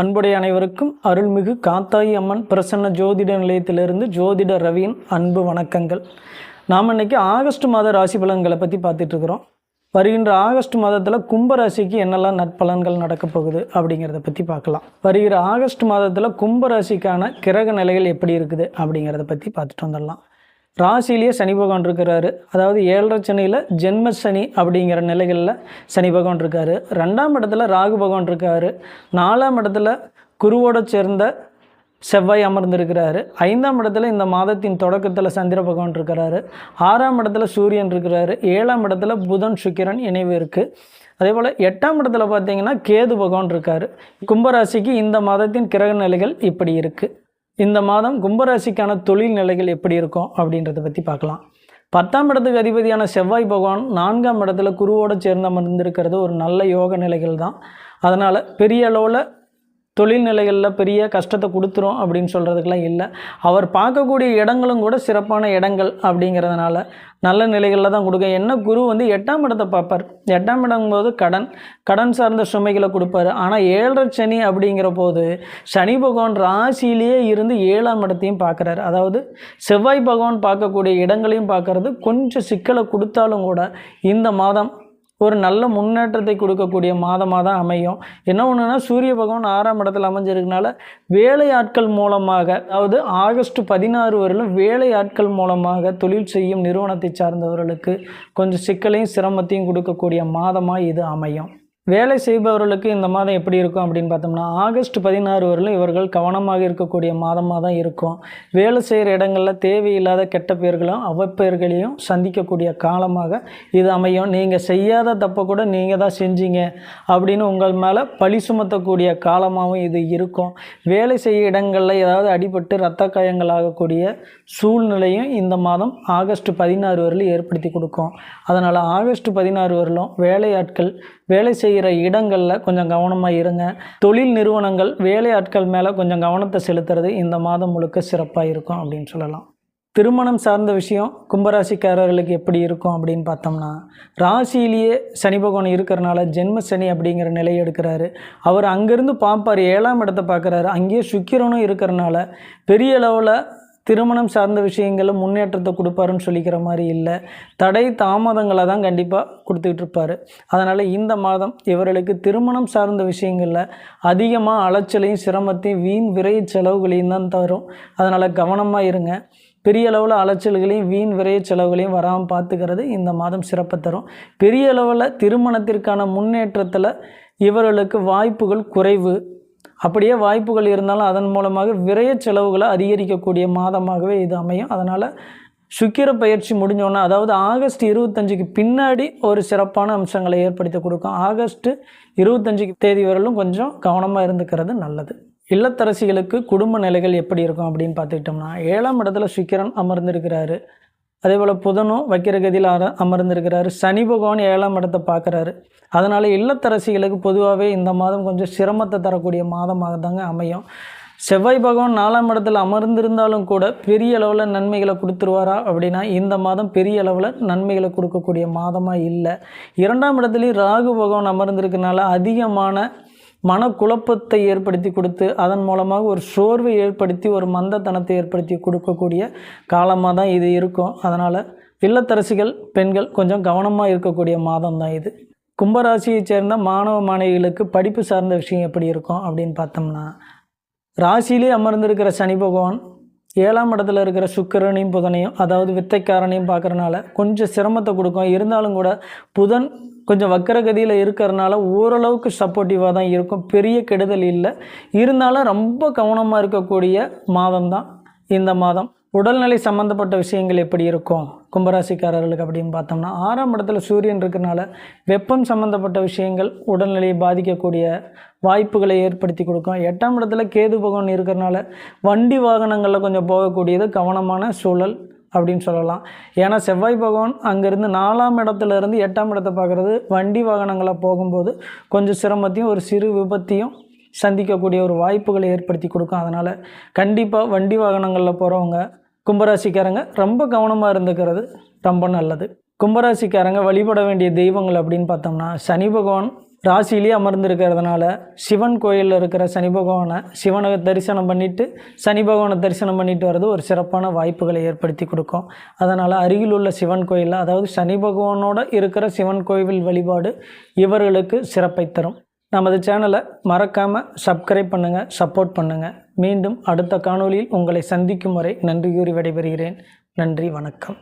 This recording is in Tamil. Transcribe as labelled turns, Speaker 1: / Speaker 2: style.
Speaker 1: அன்புடைய அனைவருக்கும் அருள்மிகு காத்தாயி அம்மன் பிரசன்ன ஜோதிட நிலையத்திலிருந்து ஜோதிட ரவியின் அன்பு வணக்கங்கள். நாம் இன்றைக்கி ஆகஸ்ட் மாத ராசி பலன்களை பற்றி பார்த்துட்ருக்குறோம் வருகின்ற ஆகஸ்ட் மாதத்தில் கும்பராசிக்கு என்னெல்லாம் நற்பலன்கள் நடக்கப் போகுது அப்படிங்கிறத பற்றி பார்க்கலாம். வருகிற ஆகஸ்ட் மாதத்தில் கும்பராசிக்கான கிரக நிலைகள் எப்படி இருக்குது அப்படிங்கிறத பற்றி பார்த்துட்டு வந்துடலாம். ராசிலேயே சனி பகவான் இருக்கிறாரு. அதாவது ஏழரை சனியில் ஜென்ம சனி அப்படிங்கிற நிலைகளில் சனி பகவான் இருக்காரு. ரெண்டாம் இடத்துல ராகு பகவான் இருக்காரு. நாலாம் இடத்துல குருவோட சேர்ந்த செவ்வாய் அமர்ந்திருக்கிறாரு. ஐந்தாம் இடத்துல இந்த மாதத்தின் தொடக்கத்தில் சந்திர பகவான் இருக்கிறாரு. ஆறாம் இடத்துல சூரியன் இருக்கிறாரு. ஏழாம் இடத்துல புதன் சுக்கிரன் இணைவு இருக்குது அதே போல் எட்டாம் இடத்துல பார்த்தீங்கன்னா கேது பகவான் இருக்கார். கும்பராசிக்கு இந்த மாதத்தின் கிரக நிலைகள் இப்படி இருக்குது இந்த மாதம் கும்பராசிக்கான தொழில் நிலைகள் எப்படி இருக்கும் அப்படின்றத பற்றி பார்க்கலாம். பத்தாம் இடத்துக்கு அதிபதியான செவ்வாய் பகவான் நான்காம் இடத்துல குருவோடு சேர்ந்து அமர்ந்திருக்கிறது ஒரு நல்ல யோக நிலைகள் தான். அதனால் பெரிய அளவில் தொழில்நிலைகளில் பெரிய கஷ்டத்தை கொடுத்துரும் அப்படின்னு சொல்கிறதுக்கெலாம் இல்லை. அவர் பார்க்கக்கூடிய இடங்களும் கூட சிறப்பான இடங்கள் அப்படிங்கிறதுனால நல்ல நிலைகளில் தான் கொடுக்க. என்ன குரு வந்து எட்டாம் இடத்தை பார்ப்பார். எட்டாம் இடங்கும்போது கடன் கடன் சார்ந்த சுமைகளை கொடுப்பாரு. ஆனால் ஏழரை சனி அப்படிங்கிற போது சனி பகவான் ராசியிலேயே இருந்து ஏழாம் இடத்தையும் பார்க்குறாரு. அதாவது செவ்வாய் பகவான் பார்க்கக்கூடிய இடங்களையும் பார்க்கறது. கொஞ்சம் சிக்கலை கொடுத்தாலும் கூட இந்த மாதம் ஒரு நல்ல முன்னேற்றத்தை கொடுக்கக்கூடிய மாதமாக தான் அமையும். என்ன ஒன்றுனா சூரிய பகவான் ஆறாம் இடத்துல அமைஞ்சிருக்கனால வேலையாட்கள் மூலமாக அதாவது ஆகஸ்ட் பதினாறு வரையிலும் வேலையாட்கள் மூலமாக தொழில் செய்யும் நிறுவனத்தை சார்ந்தவர்களுக்கு கொஞ்சம் சிக்கலையும் சிரமத்தையும் கொடுக்கக்கூடிய மாதமாக இது அமையும். வேலை செய்பவர்களுக்கு இந்த மாதம் எப்படி இருக்கும் அப்படின்னு பார்த்தோம்னா ஆகஸ்ட் பதினாறு வரையிலும் இவர்கள் கவனமாக இருக்கக்கூடிய மாதமாக தான் இருக்கும். வேலை செய்கிற இடங்களில் தேவையில்லாத கெட்ட பேர்களும் அவப்பெயர்களையும் சந்திக்கக்கூடிய காலமாக இது அமையும். நீங்கள் செய்யாத தப்பை கூட நீங்கள் தான் செஞ்சீங்க அப்படின்னு உங்கள் மேலே பழி சுமத்தக்கூடிய காலமாகவும் இது இருக்கும். வேலை செய்ய இடங்களில் ஏதாவது அடிபட்டு இரத்த காயங்கள் ஆகக்கூடிய சூழ்நிலையும் இந்த மாதம் ஆகஸ்ட் பதினாறு வரையிலும் ஏற்படுத்தி கொடுக்கும். அதனால் ஆகஸ்ட் பதினாறு வரலும் வேலையாட்கள் வேலை செய்ய செய்கிற இடங்களில் கொஞ்சம் கவனமாக இருங்க. தொழில் நிறுவனங்கள் வேலையாட்கள் மேலே கொஞ்சம் கவனத்தை செலுத்துறது இந்த மாதம் முழுக்க சிறப்பாக இருக்கும் அப்படின்னு சொல்லலாம். திருமணம் சார்ந்த விஷயம் கும்பராசிக்காரர்களுக்கு எப்படி இருக்கும் அப்படின்னு பார்த்தோம்னா ராசியிலேயே சனி பகவான் இருக்கிறனால ஜென்ம சனி அப்படிங்கிற நிலையை எடுக்கிறாரு. அவர் அங்கேருந்து பார்ப்பார் ஏழாம் இடத்தை பார்க்குறாரு. அங்கேயே சுக்கிரனும் இருக்கிறனால பெரிய அளவில் திருமணம் சார்ந்த விஷயங்களும் முன்னேற்றத்தை கொடுப்பாருன்னு சொல்லிக்கிற மாதிரி இல்லை. தடை தாமதங்களை தான் கண்டிப்பாக கொடுத்துக்கிட்டு இருப்பார் அதனால் இந்த மாதம் இவர்களுக்கு திருமணம் சார்ந்த விஷயங்களில் அதிகமாக அலைச்சலையும் சிரமத்தையும் வீண் விரை செலவுகளையும் தான் தரும். அதனால் கவனமாக இருங்க. பெரிய அளவில் அலைச்சல்களையும் வீண் விரைய செலவுகளையும் வராமல் பார்த்துக்கிறது இந்த மாதம் சிறப்பு தரும். பெரிய அளவில் திருமணத்திற்கான முன்னேற்றத்தில் இவர்களுக்கு வாய்ப்புகள் குறைவு. அப்படியே வாய்ப்புகள் இருந்தாலும் அதன் மூலமாக விரைய செலவுகளை அதிகரிக்கக்கூடிய மாதமாகவே இது அமையும். அதனால் சுக்கிர பயிற்சி முடிஞ்சோன்னே அதாவது ஆகஸ்ட் இருபத்தஞ்சுக்கு பின்னாடி ஒரு சிறப்பான அம்சங்களை ஏற்படுத்தி கொடுக்கும். ஆகஸ்ட் இருபத்தஞ்சுக்கு தேதி வரலும் கொஞ்சம் கவனமாக இருந்துக்கிறது நல்லது. இல்லத்தரசிகளுக்கு குடும்ப நிலைகள் எப்படி இருக்கும் அப்படின்னு பார்த்துக்கிட்டோம்னா ஏழாம் இடத்துல சுக்கிரன் அமர்ந்திருக்கிறாரு. அதே போல் புதனும் வைக்கிற கதியில் அர அமர்ந்திருக்கிறாரு. சனி பகவான் ஏழாம் இடத்தை பார்க்குறாரு. அதனால் இல்லத்தரசிகளுக்கு பொதுவாகவே இந்த மாதம் கொஞ்சம் சிரமத்தை தரக்கூடிய மாதமாக தாங்க அமையும். செவ்வாய் பகவான் நாலாம் இடத்துல அமர்ந்திருந்தாலும் கூட பெரிய அளவில் நன்மைகளை கொடுத்துருவாரா அப்படின்னா இந்த மாதம் பெரிய அளவில் நன்மைகளை கொடுக்கக்கூடிய மாதமாக இல்லை. இரண்டாம் இடத்துலையும் ராகு பகவான் அமர்ந்திருக்கனால அதிகமான மனக்குழப்பத்தை ஏற்படுத்தி கொடுத்து அதன் மூலமாக ஒரு சோர்வை ஏற்படுத்தி ஒரு மந்தத்தனத்தை ஏற்படுத்தி கொடுக்கக்கூடிய காலமாக தான் இது இருக்கும். அதனால் இல்லத்தரசிகள் பெண்கள் கொஞ்சம் கவனமாக இருக்கக்கூடிய மாதம் தான் இது. கும்பராசியைச் சேர்ந்த மாணவ மாணவிகளுக்கு படிப்பு சார்ந்த விஷயம் எப்படி இருக்கும் அப்படின்னு பார்த்தோம்னா ராசியிலே அமர்ந்திருக்கிற சனி பகவான் ஏழாம் இடத்துல இருக்கிற சுக்கிரனையும் புதனையும் அதாவது வித்தைக்காரனையும் பார்க்குறனால கொஞ்சம் சிரமத்தை கொடுக்கும். இருந்தாலும் கூட புதன் கொஞ்சம் வக்கரகதியில் இருக்கிறனால ஓரளவுக்கு சப்போர்ட்டிவாக தான் இருக்கும். பெரிய கெடுதல் இல்லை. இருந்தாலும் ரொம்ப கவனமாக இருக்கக்கூடிய மாதம் தான் இந்த மாதம். உடல்நிலை சம்மந்தப்பட்ட விஷயங்கள் எப்படி இருக்கும்? கும்பராசிக்காரர்களுக்கு அப்படின்னு பார்த்தோம்னா ஆறாம் இடத்துல சூரியன் இருக்கிறனால வெப்பம் சம்மந்தப்பட்ட விஷயங்கள் உடல்நிலையை பாதிக்கக்கூடிய வாய்ப்புகளை ஏற்படுத்தி கொடுக்கும். எட்டாம் இடத்துல கேது பகவான் இருக்கிறனால வண்டி வாகனங்களில் கொஞ்சம் போகக்கூடியது கவனமான சூழல். அப்படின்னு சொல்லலாம். ஏன்னா செவ்வாய் பகவான் அங்கேருந்து நாலாம் இடத்துல இருந்து எட்டாம் இடத்தை பார்க்குறது வண்டி வாகனங்களை போகும்போது கொஞ்சம் சிரமத்தையும் ஒரு சிறு விபத்தையும் சந்திக்கக்கூடிய ஒரு வாய்ப்புகளை ஏற்படுத்தி கொடுக்கும். அதனால் கண்டிப்பாக வண்டி வாகனங்களில் போகிறவங்க கும்பராசிக்காரங்க ரொம்ப கவனமாக இருந்துக்கிறது ரொம்ப நல்லது. கும்பராசிக்காரங்க வழிபட வேண்டிய தெய்வங்கள் அப்படின்னு பார்த்தோம்னா சனி பகவான் ராசியிலேயே அமர்ந்திருக்கிறதுனால சிவன் கோயிலில் இருக்கிற சனி பகவானை சிவனை தரிசனம் பண்ணிவிட்டு சனி பகவானை தரிசனம் பண்ணிட்டு வர்றது ஒரு சிறப்பான வாய்ப்புகளை ஏற்படுத்தி கொடுக்கும். அதனால் அருகில் உள்ள சிவன் கோயிலில் அதாவது சனி பகவானோட இருக்கிற சிவன் கோவில் வழிபாடு இவர்களுக்கு சிறப்பை தரும். நமது சேனலை மறக்காமல் சப்ஸ்கிரைப் பண்ணுங்கள் சப்போர்ட் பண்ணுங்கள் மீண்டும் அடுத்த காணொளியில் உங்களை சந்திக்கும் வரை நன்றி கூறி விடைபெறுகிறேன். நன்றி வணக்கம்.